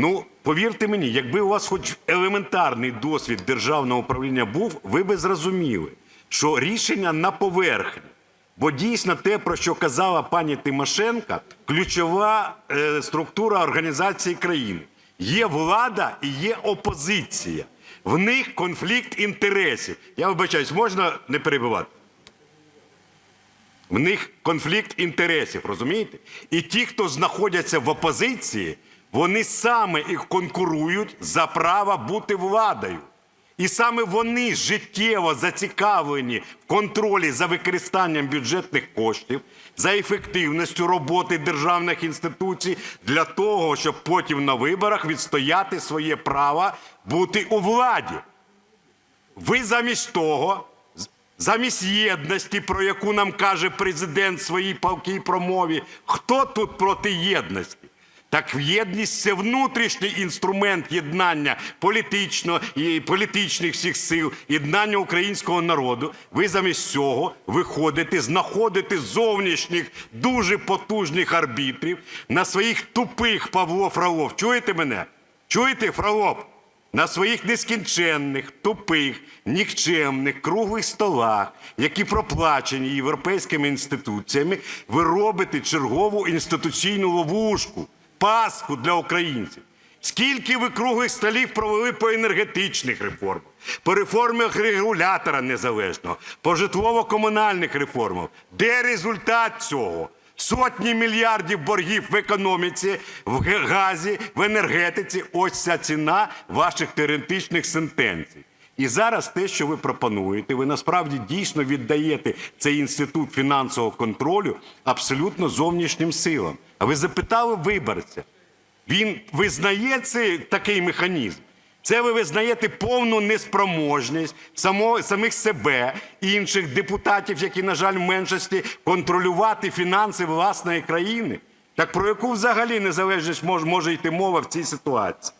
Ну, повірте мені, якби у вас хоч елементарний досвід державного управління був, ви би зрозуміли, що рішення на поверхні. Бо дійсно те, про що казала пані Тимошенка, ключова е, структура організації країни. Є влада і є опозиція. В них конфлікт інтересів. Я вибачаюсь, можна не перебивати? В них конфлікт інтересів, розумієте? І ті, хто знаходяться в опозиції, вони саме і конкурують за право бути владою. І саме вони життєво зацікавлені в контролі за використанням бюджетних коштів, за ефективністю роботи державних інституцій для того, щоб потім на виборах відстояти своє право бути у владі. Ви замість того, замість єдності, про яку нам каже президент в своїй палкій промові, хто тут проти єдності? Так єдність це внутрішній інструмент єднання політичного і політичних всіх сил, єднання українського народу. Ви замість цього виходите, знаходите зовнішніх дуже потужних арбітрів на своїх тупих Павло Фролов. Чуєте мене? Чуєте, Фролов? на своїх нескінченних, тупих, нікчемних круглих столах, які проплачені європейськими інституціями, ви робите чергову інституційну ловушку, паску для українців. Скільки ви круглих столів провели по енергетичних реформах, по реформах регулятора незалежного, по житлово-комунальних реформах? Де результат цього? Сотні мільярдів боргів в економіці, в газі, в енергетиці. Ось ця ціна ваших теоретичних сентенцій. І зараз те, що ви пропонуєте, ви насправді дійсно віддаєте цей інститут фінансового контролю абсолютно зовнішнім силам. А ви запитали виборця, він визнає цей такий механізм. Це ви визнаєте повну неспроможність само, самих себе і інших депутатів, які, на жаль, в меншості, контролювати фінанси власної країни. Так про яку взагалі незалежність мож, може йти мова в цій ситуації?